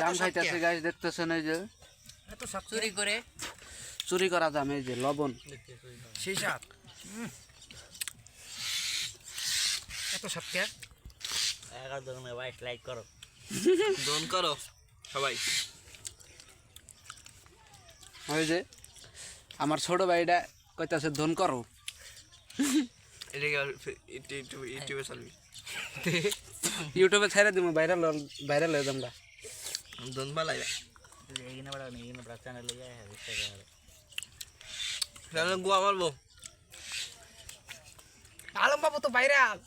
জাম খাইতেছে গাছ দেখতেছেন এই যে। এত সাত চুরি করে। চুরি করা জাম এই যে লবণ। সেই সাত এত সাত কে? এগারো দোকানে বাইশ লাইক করো দোন করো সবাই। ওই যে আমার ছোট ভাইটা কইতাছে ধন করো। ইউটিউবে ছেড়ে দিব ভাইরাল ভাইরাল হয়ে যাম দোন বালাইবা এগিয়ে বড় এগিয়ে বড় চ্যানেল লইয়া হ্যাঁ বিশ্বাস করে তাহলে গোয়া মারবো আলম বাবু তো বাইরে আল।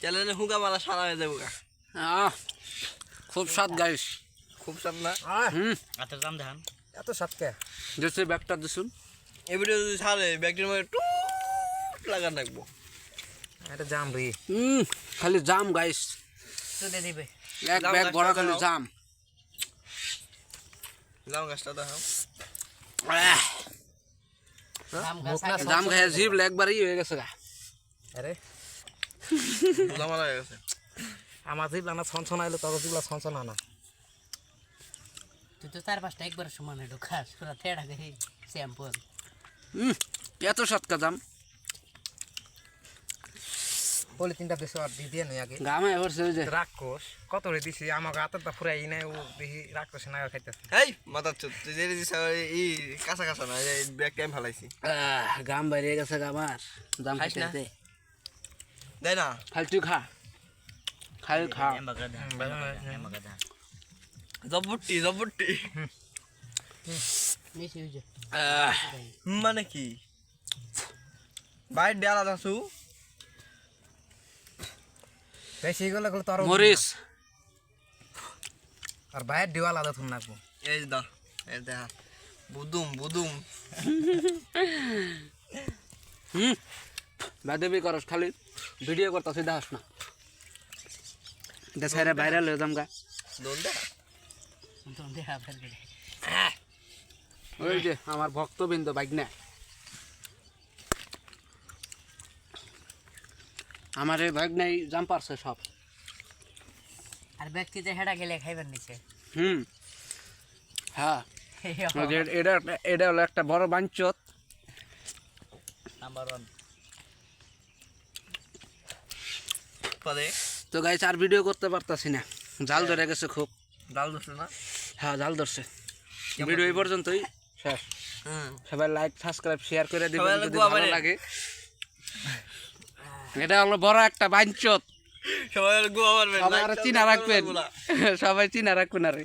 চ্যানেলে হুগা মারা সারা হয়ে যাব গা আহ খুব স্বাদ গাইস খুব সাপ না? আহ, হুম আচ্ছা দাম দেখান এত সাত কে দেখছি ব্যাগটা দিছুন। এই ভিডিও যদি ছাড়ে ব্যাগটির মধ্যে টুট লাগান রাখব এটা জাম রে হুম খালি জাম গাইস চুদে দিবে। এক জাম ব্যাগ বড় দাও। জাম। লাউ গাছটা দাম না জাম খাইয়া জিভ একবারই হয়ে গেছে গা। আরে। গোলা হয়ে গেছে। আমার জিবলা না ছনছন আইলো তত জিবলা ছনছন আনা। তুই তো চার পাঁচটা একবার সমানে ঢোকাস পুরা তেড়া গেহি স্যাম্পল হুম এত সৎকা জাম। বলে তিনটা দেশে আর দিয়ে নই আগে। গামে এবারছে ওই যে। রাক্ষস কত রে দিছি আমাকে হাতেরটা ফুরাই নাই ও দেখি রাক্ষস না খাইতেছে। এই মাথার চোদ তুই যেটা দিস ই কাঁচা কাঁচা না এই ব্যাগ টাইম ফেলাইছি। গাম বাইরে গেছে গা আমার। জাম খাইতে দেয় না? খালি তুই খা। খালি খা। বেশি হয়েছে আহ, মানে কি? বাইর দেয়ালা দাসু বেশি গেলে গেলে তো আর মরিস আর বাইরে দিওয়াল আদা থুন নাকবো। এই দা এই দেখা। বুদুম বুদুম। হুম। বাদেবি করস খালি ভিডিও করতেছি দেখাস না। এটা ছেড়ে ভাইরাল হয়ে যাম গা। দোন দেখা? তুমি দেখা ফেল করে ওই যে আমার ভক্তবৃন্দ বাইক না আমার এই বাইক নাই জাম পারছে সব। আর ব্যক্তিতে হেডা গেলে খাইবার নিচে। হুম। হ্যাঁ। এটা এটা হলো একটা বড় বাঞ্চত। নাম্বার ওয়ান পরে তো গাইছে আর ভিডিও করতে পারতাছি না। জাল ধরে গেছে খুব। জাল ধরছে না? হ্যাঁ জাল ধরছে। ভিডিও এই পর্যন্তই। শেষ। হুম। সবাই লাইক সাবস্ক্রাইব শেয়ার করে দিবেন যদি ভালো লাগে। এটা হলো বড় একটা বাঞ্চত। সবাই চিনা রাখবেন। সবাই চিনা রাখবেন আরে।